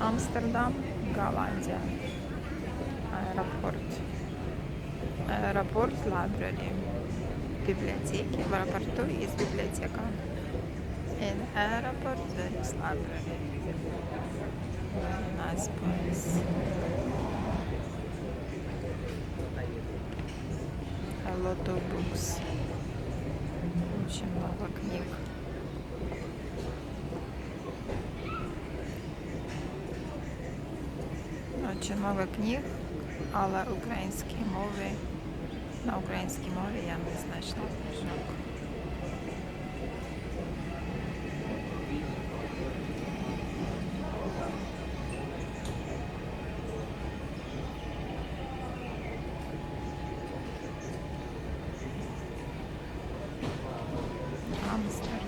Амстердам, Голландия. Аэропорт. Аэропорт Library. Библиотеки. В аэропорту есть библиотека. In airport there is library. Nice place. A lot of books. Очень много книг. Ну, очень много книг, але українські мови на українській мові я не знайшла книжок. Амстердам.